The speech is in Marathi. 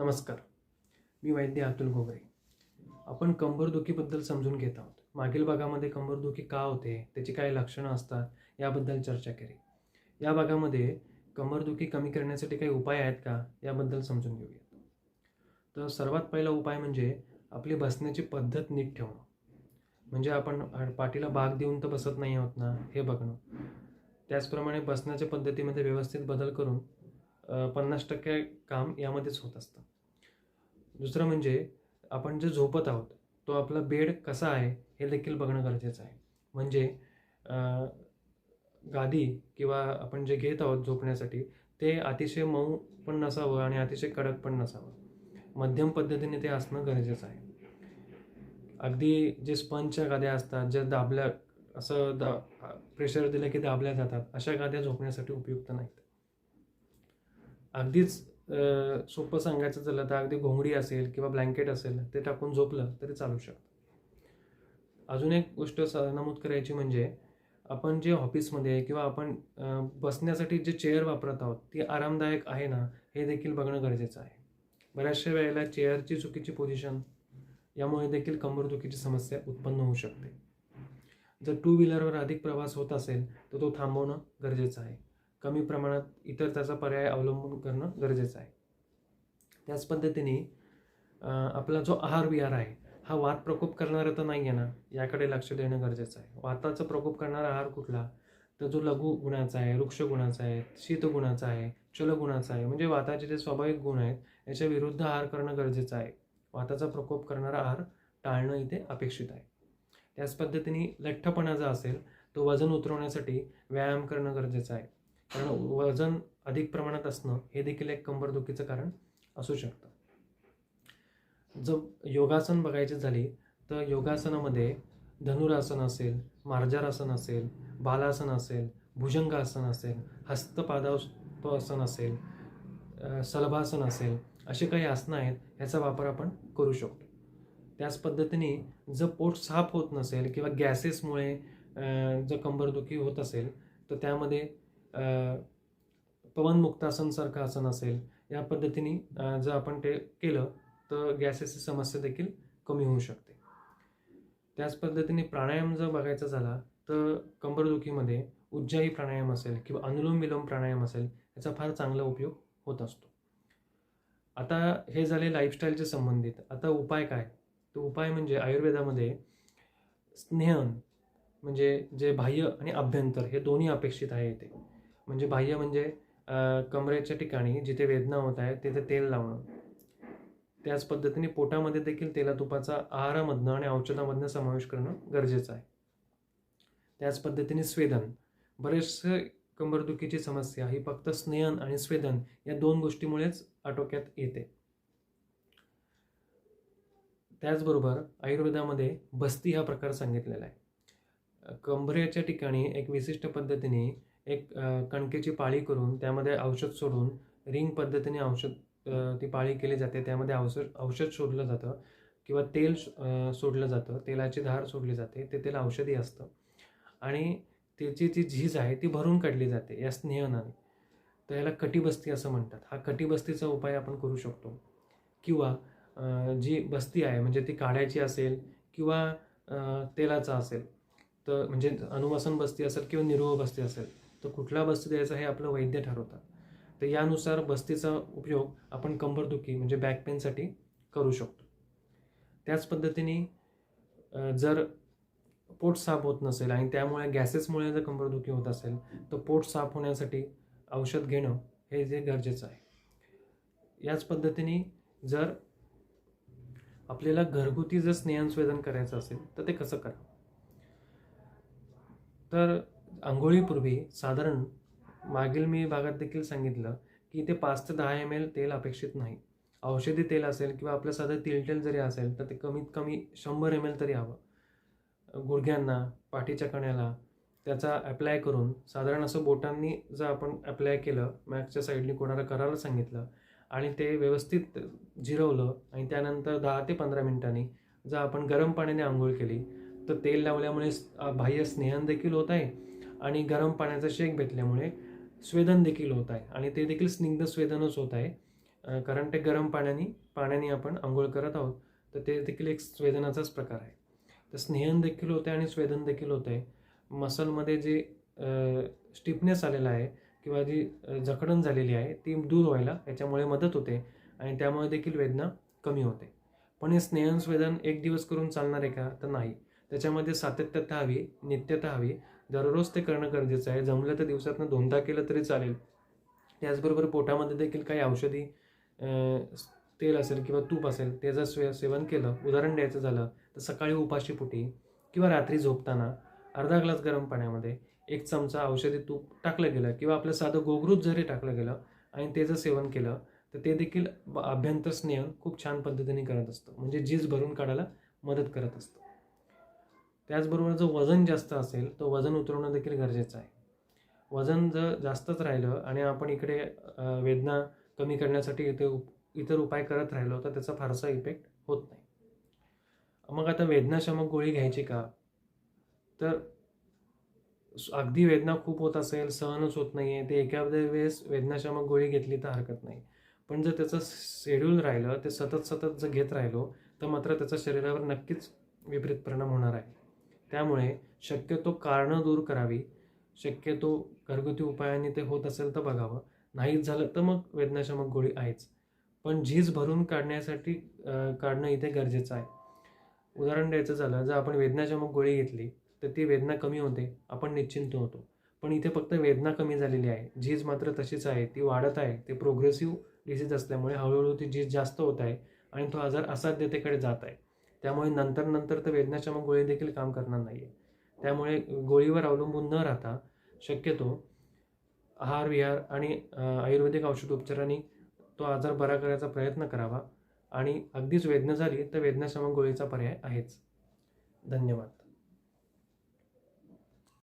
नमस्कार. मी वैद्य अतुल गोगरे आपण कंबरदुखीबद्दल समजून घेत आहोत. मागील भागामध्ये कंबरदुखी का होते त्याची काय लक्षणं असतात याबद्दल चर्चा केली. या भागामध्ये कंबरदुखी कमी करण्यासाठी काही उपाय आहेत का याबद्दल समजून घेऊयात. तर सर्वात पहिला उपाय म्हणजे आपली बसण्याची पद्धत नीट ठेवणं. म्हणजे आपण पाठीला भाग देऊन तर बसत नाही आहोत ना हे बघणं. त्याचप्रमाणे बसण्याच्या पद्धतीमध्ये व्यवस्थित बदल करून पन्नास टक्के काम यामध्येच होत असतं. दुसरं म्हणजे आपण जे झोपत आहोत तो आपला बेड कसा आहे हे देखील बघणं गरजेचं आहे. म्हणजे गादी किंवा आपण जे घेत आहोत झोपण्यासाठी ते अतिशय मऊ पण नसावं आणि अतिशय कडक पण नसावं. मध्यम पद्धतीने ते असणं गरजेचं आहे. अगदी जे स्पंजच्या गाद्या असतात ज्या दाबल्या असं दा प्रेशर दिलं की दाबल्या जातात अशा गाद्या झोपण्यासाठी उपयुक्त नाहीत. अगदीच सोपं सांगायचं झालं तर अगदी घोंगडी असेल किंवा ब्लँकेट असेल ते टाकून झोपलं तरी चालू शकतं. अजून एक गोष्ट स नमूद करायची म्हणजे आपण जे ऑफिसमध्ये किंवा आपण बसण्यासाठी जे चेअर वापरत आहोत ती आरामदायक आहे ना हे देखील बघणं गरजेचं आहे. बऱ्याचशा वेळेला चेअरची चुकीची पोझिशन यामुळे देखील कंबरदुखीची समस्या उत्पन्न होऊ शकते. जर टू व्हीलरवर अधिक प्रवास होत असेल तर तो थांबवणं गरजेचं आहे. कमी प्रमाणात इतर त्याचा पर्याय अवलंबून करणं गरजेचं आहे. त्याच पद्धतीने आपला जो आहार विहार आहे हा वात प्रकोप करणारा तर नाही आहे ना? याकडे लक्ष देणं गरजेचं आहे. वाताचा प्रकोप करणारा आहार कुठला? तर जो लघु गुणाचा आहे वृक्ष गुणाचा आहे शीत गुणाचा आहे चल गुणाचा आहे म्हणजे वाताचे जे स्वाभाविक गुण आहेत याच्या विरुद्ध आहार करणं गरजेचं आहे. वाताचा प्रकोप करणारा आहार टाळणं इथे अपेक्षित आहे. त्याच पद्धतीने लठ्ठपणा जो असेल तो वजन उतरवण्यासाठी व्यायाम करणं गरजेचं आहे. कारण वजन अधिक प्रमाणात असणं हे देखील एक कंबरदुखीचं कारण असू शकतं. जर योगासन बघायची झाली तर योगासनामध्ये धनुरासन असेल मार्जारासन असेल बालासन असेल भुजंगासन असेल हस्तपादासन असेल सलभासन असेल असे काही आसनं आहेत ह्याचा वापर आपण करू शकतो. त्याच पद्धतीने जर पोट साफ होत नसेल किंवा गॅसेसमुळे जर कंबरदुखी होत असेल तर त्यामध्ये अ, पवनमुक्तासनसारखं आसन असेल या पद्धतीने जर आपण ते केलं तर गॅसेसची समस्या देखील कमी होऊ शकते. त्याच पद्धतीने प्राणायाम जर बघायचा झाला तर कंबरदुखीमध्ये उज्जाई प्राणायाम असेल किंवा अनुलोम विलोम प्राणायाम असेल याचा फार चांगला उपयोग होत असतो. आता हे झाले लाईफस्टाईलचे संबंधित. आता उपाय काय? तर उपाय म्हणजे आयुर्वेदामध्ये स्नेहन म्हणजे जे बाह्य आणि अभ्यंतर हे दोन्ही अपेक्षित आहे इथे. म्हणजे बाह्य म्हणजे कमरेच्या ठिकाणी जिथे वेदना होत आहे तिथे तेल लावणं. त्याच पद्धतीने पोटामध्ये देखील तेलातुपाचा आहारामधनं आणि औषधामधनं समावेश करणं गरजेचं आहे. त्याच पद्धतीने स्वेदन. बरेचसे कंबरदुखीची समस्या ही फक्त स्नेहन आणि स्वेदन या दोन गोष्टीमुळेच आटोक्यात येते. त्याचबरोबर आयुर्वेदामध्ये बस्ती हा प्रकार सांगितलेला आहे. कंबरेच्या ठिकाणी एक विशिष्ट पद्धतीने एक कणकेची पाळी करून त्यामध्ये औषध सोडून रिंग पद्धतीने औषध ती पाळी केली जाते. त्यामध्ये औषध औषध सोडलं जातं किंवा तेल सोडलं जातं. तेलाची धार सोडली जाते. ते तेल औषधी असतं. आणि त्याची जी झीज आहे ती भरून काढली जाते या स्नेहनाने. तर याला कटीबस्ती असं म्हणतात. हा कटीबस्तीचा उपाय आपण करू शकतो. किंवा जी बस्ती आहे म्हणजे ती काढायची असेल किंवा तेलाचा असेल तर म्हणजे अनुवासन बस्ती असेल किंवा निरोह बस्ती असेल तर कुठला बस्ती द्यायचा हे आपलं वैद्य ठरवतात. तर यानुसार बस्तीचा उपयोग आपण कंबरदुखी म्हणजे बॅक पेनसाठी करू शकतो. त्याच पद्धतीने जर पोट साफ होत नसेल आणि त्यामुळे गॅसेसमुळे जर कंबरदुखी होत असेल तर पोट साफ होण्यासाठी औषध घेणं हे जे गरजेचं आहे. याच पद्धतीने जर आपल्याला घरगुती जर स्नेहांस्वेदन करायचं असेल तर ते कसं करा तर आंघोळीपूर्वी साधारण मागील मी भागात देखील सांगितलं की ते पाच ते दहा एम एल तेल अपेक्षित नाही. औषधी तेल असेल किंवा आपलं साधं तिलटेल जरी असेल तर ते कमीत कमी शंभर एम एल तरी हवं. गुडघ्यांना पाठीच्या कण्याला त्याचा अप्लाय करून साधारण असं बोटांनी जर आपण अप्लाय केलं मॅक्सच्या साईडनी कोणाला करायला सांगितलं आणि ते व्यवस्थित जिरवलं आणि त्यानंतर दहा ते पंधरा मिनिटांनी जर आपण गरम पाण्याने आंघोळ केली तर तेल लावल्यामुळे बाह्य स्नेहन देखील होत आहे. आणि गरम पाण्याचा शेक भेटल्यामुळे स्वेदन देखील होत आहे. आणि ते देखील स्निग्ध स्वेदनच होत आहे. कारण ते गरम पाण्याने पाण्याने आपण आंघोळ करत आहोत तर ते देखील एक स्वेदनाचाच प्रकार आहे. तर स्नेहन देखील होते आणि स्वेदन देखील होत आहे. मसलमध्ये जे स्टिफनेस आलेला आहे किंवा जी जखडण झालेली आहे ती दूर व्हायला याच्यामुळे मदत होते आणि त्यामुळे देखील वेदना कमी होते. पण हे स्नेहन स्वेदन एक दिवस करून चालणार आहे का? तर नाही. त्याच्यामध्ये सातत्यता हवी नित्यता हवी. दररोज ते करणं गरजेचं आहे. जमलं तर दिवसातनं दोनदा केलं तरी चालेल. त्याचबरोबर पोटामध्ये देखील काही औषधी तेल असेल किंवा तूप असेल त्याचं स्वे सेवन केलं उदाहरण द्यायचं झालं तर सकाळी उपाशी पोटी किंवा रात्री झोपताना अर्धा ग्लास गरम पाण्यामध्ये एक चमचा औषधी तूप टाकलं गेलं किंवा आपलं साधं गोगरूच जरी टाकलं गेलं आणि त्याचं सेवन केलं तर ते देखील ब- स्नेह खूप छान पद्धतीने करत असतं. म्हणजे जीज भरून काढायला मदत करत असतं. त्याचबरोबर जर वजन जास्त असेल तर वजन उतरवणं देखील गरजेचं आहे. वजन जर जास्तच राहिलं आणि आपण इकडे वेदना कमी करण्यासाठी इथे उप- इतर उपाय करत राहिलो तर त्याचा फारसा इफेक्ट होत नाही. मग आता वेदनाशमक गोळी घ्यायची का? तर अगदी वेदना खूप होत असेल सहनच होत नाही आहे ते एखाद्या वेळेस वेदनाशमक गोळी घेतली तर हरकत नाही. पण जर त्याचं शेड्यूल राहिलं ते सतत सतत जर घेत राहिलो तर मात्र त्याचा शरीरावर नक्कीच विपरीत परिणाम होणार आहे. त्यामुळे शक्यतो कारणं दूर करावी. शक्यतो घरगुती उपायांनी ते होत असेल तर बघावं. नाहीच झालं तर मग वेदनाशमक गोळी आहेच. पण झीज भरून काढण्यासाठी काढणं इथे गरजेचं आहे. उदाहरण द्यायचं झालं जर आपण वेदनाशमक गोळी घेतली तर ती वेदना कमी होते आपण निश्चिंत होतो. पण इथे फक्त वेदना कमी झालेली आहे. झीज मात्र तशीच आहे ती वाढत आहे ते प्रोग्रेसिव्ह डिसीज असल्यामुळे हळूहळू ती झीज जास्त होत आहे आणि तो आजार असाध्यतेकडे जात आहे. त्यामुळे नंतर नंतर तर वेदनाशमक गोळी देखील काम करणार नाही आहे त्यामुळे गोळीवर अवलंबून न राहता शक्यतो आहार विहार आणि आयुर्वेदिक औषध उपचाराने तो आजार बरा करायचा प्रयत्न करावा आणि अगदीच वेदना झाली तर वेदनाशमक गोळीचा पर्याय आहेच. धन्यवाद.